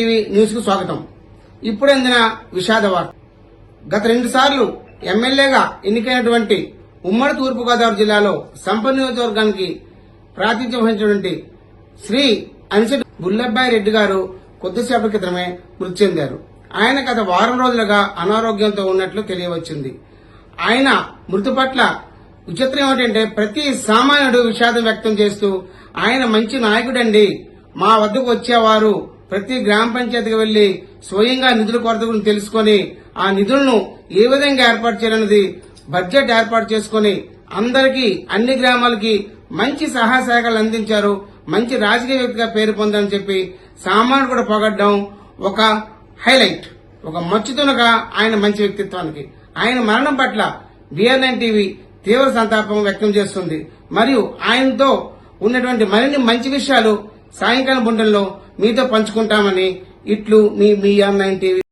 న్యూస్కు స్వాగతం. ఇప్పుడు అందిన విషాద వార్త గత రెండు సార్లు ఎమ్మెల్యేగా ఎన్నికైనటువంటి ఉమ్మడి తూర్పుగోదావరి జిల్లాలో సంప నియోజకవర్గానికి ప్రాతినిధ్యం వహించినటువంటి శ్రీ అనిసెట్ బుల్లబ్బాయి రెడ్డి గారు కొద్దిసేపటి క్రితమే మృతి చెందారు. ఆయన గత వారం రోజులుగా అనారోగ్యంతో ఉన్నట్లు తెలియవచ్చింది. ఆయన మృతి పట్ల విచిత్రం ఏమిటంటే ప్రతి సామాన్యుడు విషాదం వ్యక్తం చేస్తూ ఆయన మంచి నాయకుడండి మా వద్దకు వచ్చేవారు ప్రతి గ్రామ పంచాయతీకి వెళ్ళి స్వయంగా నిధుల కొరత గురించి తెలుసుకొని ఆ నిధులను ఏ విధంగా ఏర్పాటు చేయాలన్నది బడ్జెట్ ఏర్పాటు చేసుకొని అందరికీ అన్ని గ్రామాలకి మంచి సహాయ సహకారాలు అందించారు. మంచి రాజకీయ వ్యక్తిగా పేరు పొందని చెప్పి సామాన్యుడు కూడా పొగడ్డం ఒక హైలైట్. ఒక మచ్చుతునగా ఆయన మంచి వ్యక్తిత్వానికి. ఆయన మరణం పట్ల బిఆర్ఎన్ టీవీ తీవ్ర సంతాపం వ్యక్తం చేస్తుంది. మరియు ఆయనతో ఉన్నటువంటి మరిన్ని మంచి విషయాలు సాయంకాలం బుండల్లో మీతో పంచుకుంటామని ఇట్లు మీ మీ ఆన్లైన్ టీవీ